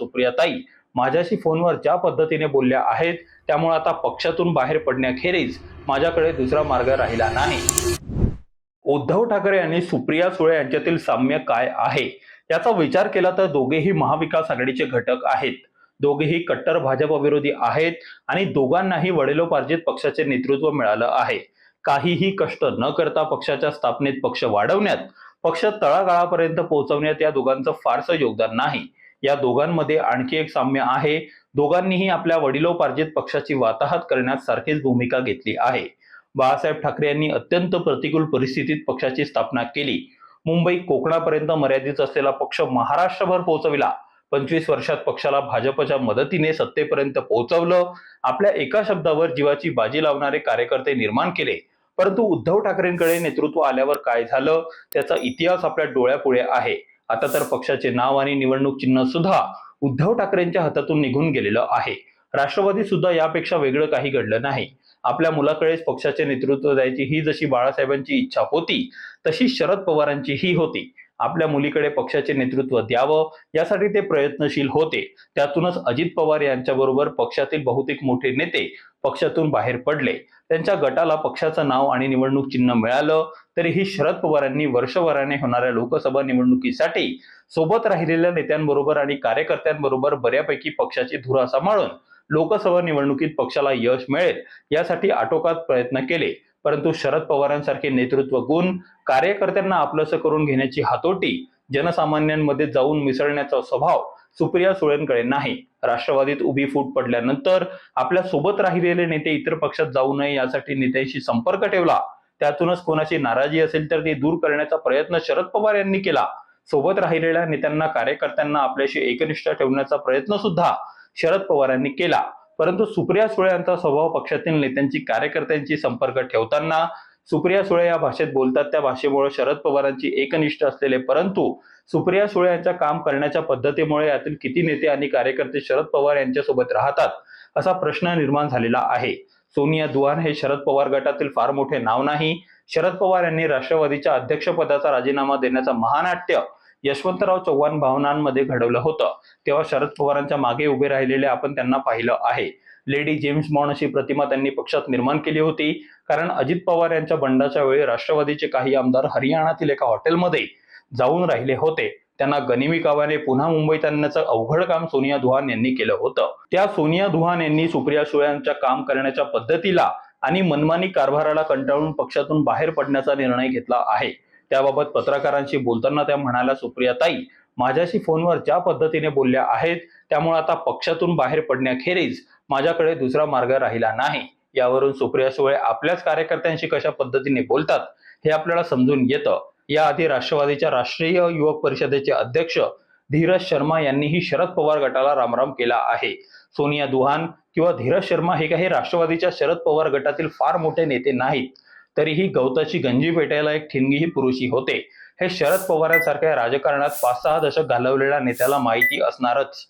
सुप्रियाताई माझ्याशी फोनवर ज्या पद्धतीने बोलल्या आहेत. त्यामुळे आता पक्षातून बाहेर पडण्याखेरीज माझ्याकडे दुसरा मार्ग राहिला नाही. उद्धव ठाकरे यांनी सुप्रिया सुळे यांच्यातील साम्य काय आहे? याचा विचार केला तर दोघेही महाविकास आघाडीचे घटक आहेत. दोघेही कट्टर भाजप विरोधी आहेत आणि दोघांनाही वडिलोपार्जित पक्षाचे नेतृत्व मिळालं आहे. काहीही कष्ट न करता पक्षाच्या स्थापनेत पक्ष वाढवण्यात पक्ष तळागाळापर्यंत पोहोचवण्यात या दोघांचं फारसं योगदान नाही. या दोघांमध्ये आणखी एक साम्य आहे. दोघांनीही आपल्या वडिलोपार्जित पक्षाची वाताहत करण्यात सारखीच भूमिका घेतली आहे. बाळासाहेब ठाकरे यांनी अत्यंत प्रतिकूल परिस्थितीत पक्षाची स्थापना केली. मुंबई कोकणापर्यंत मर्यादित असलेला पक्ष महाराष्ट्रभर पोहोचविला. पंचवीस वर्षात पक्षाला भाजपच्या मदतीने सत्तेपर्यंत पोहोचवलं. आपल्या एका शब्दावर जीवाची बाजी लावणारे कार्यकर्ते निर्माण केले. परंतु उद्धव ठाकरेंकडे नेतृत्व आल्यावर काय झालं? त्याचा इतिहास आपल्या डोळ्यापुढे आहे. आता तर पक्षाचे नाव आणि निवडणूक चिन्ह सुद्धा उद्धव ठाकरेंच्या हातातून निघून गेलेलं आहे. राष्ट्रवादी सुद्धा यापेक्षा वेगळं काही घडलं नाही. आपल्या मुलाकडेच पक्षाचे नेतृत्व द्यायची ही जशी बाळासाहेबांची इच्छा होती तशी शरद पवारांची ही होती. आपल्या मुलीकडे पक्षाचे नेतृत्व द्यावं यासाठी ते प्रयत्नशील होते. त्यातूनच अजित पवार यांच्याबरोबर पक्षातील बहुतेक मोठे नेते पक्षातून बाहेर पडले. त्यांच्या गटाला पक्षाचं नाव आणि निवडणूक चिन्ह मिळालं तरीही शरद पवारांनी वर्षभराने होणाऱ्या लोकसभा निवडणुकीसाठी सोबत राहिलेल्या नेत्यांबरोबर आणि कार्यकर्त्यांबरोबर बऱ्यापैकी पक्षाची धुरा सांभाळून लोकसभा निवडणुकीत पक्षाला यश मिळेल यासाठी आटोकात प्रयत्न केले. परंतु शरद पवारांसारखे नेतृत्व गुण कार्यकर्त्यांना आपलंसं करून घेण्याची हातोटी जनसामान्यांमध्ये जाऊन मिसळण्याचा स्वभाव सुप्रिया सुळेंकडे नाही. राष्ट्रवादीत उभी फूट पडल्यानंतर आपल्यासोबत राहिलेले नेते इतर पक्षात जाऊ नये यासाठी नेत्यांशी संपर्क ठेवला. त्यातूनच कोणाची नाराजी असेल तर ती दूर करण्याचा प्रयत्न शरद पवार यांनी केला. सोबत राहिलेल्या नेत्यांना कार्यकर्त्यांना आपल्याशी एकनिष्ठ ठेवण्याचा प्रयत्न सुद्धा शरद पवारांनी केला. परंतु सुप्रिया सुळे यांचा स्वभाव पक्षातील नेत्यांची कार्यकर्त्यांची संपर्क ठेवताना सुप्रिया सुळे या भाषेत बोलतात. त्या भाषेमुळे शरद पवारांची एकनिष्ठ असलेले परंतु सुप्रिया सुळे यांच्या काम करण्याच्या पद्धतीमुळे यातील किती नेते आणि कार्यकर्ते शरद पवार यांच्यासोबत राहतात असा प्रश्न निर्माण झालेला आहे. सोनिया दुहान हे शरद पवार गटातील फार मोठे नाव नाही. शरद पवार यांनी राष्ट्रवादीच्या अध्यक्षपदाचा राजीनामा देण्याचं महानाट्य यशवंतराव चव्हाण भावनांमध्ये घडवलं होतं. तेव्हा शरद पवारांच्या मागे उभे राहिलेले आपण त्यांना पाहिलं आहे. लेडी जेम्स बॉन्ड अशी प्रतिमा त्यांनी पक्षात निर्माण केली होती. कारण अजित पवार यांच्या बंडाच्या वेळी राष्ट्रवादीचे काही आमदार हरियाणातील एका हॉटेलमध्ये जाऊन राहिले होते. त्यांना गनिमी कावाने पुन्हा मुंबईत आणण्याचं अवघड काम सोनिया दुहान यांनी केलं होतं. त्या सोनिया दुहान यांनी सुप्रिया सुळे यांच्या काम करण्याच्या पद्धतीला आणि मनमानी कारभाराला कंटाळून पक्षातून बाहेर पडण्याचा निर्णय घेतला आहे. त्याबाबत पत्रकारांशी बोलताना त्या म्हणाल्या सुप्रियाताई माझ्याशी फोनवर ज्या पद्धतीने बोलल्या आहेत त्यामुळे आता पक्षातून बाहेर पडण्याखेरीज माझ्याकडे दुसरा मार्ग राहिला नाही. यावरून सुप्रिया सुळे आपल्याच कार्यकर्त्यांशी कशा पद्धतीने बोलतात हे आपल्याला समजून येतं. याआधी राष्ट्रवादीच्या राष्ट्रीय युवक परिषदेचे अध्यक्ष धीरज शर्मा यांनीही शरद पवार गटाला रामराम केला आहे. सोनिया दुहान किंवा धीरज शर्मा हे काही राष्ट्रवादीच्या शरद पवार गटातील फार मोठे नेते नाहीत. तरीही गवताची गंजी पेटायला एक ठिणगीही पुरुषी होते. हे शरद पवारांसारख्या राजकारणात पाच सहा दशक घालवलेल्या नेत्याला माहिती असणारच.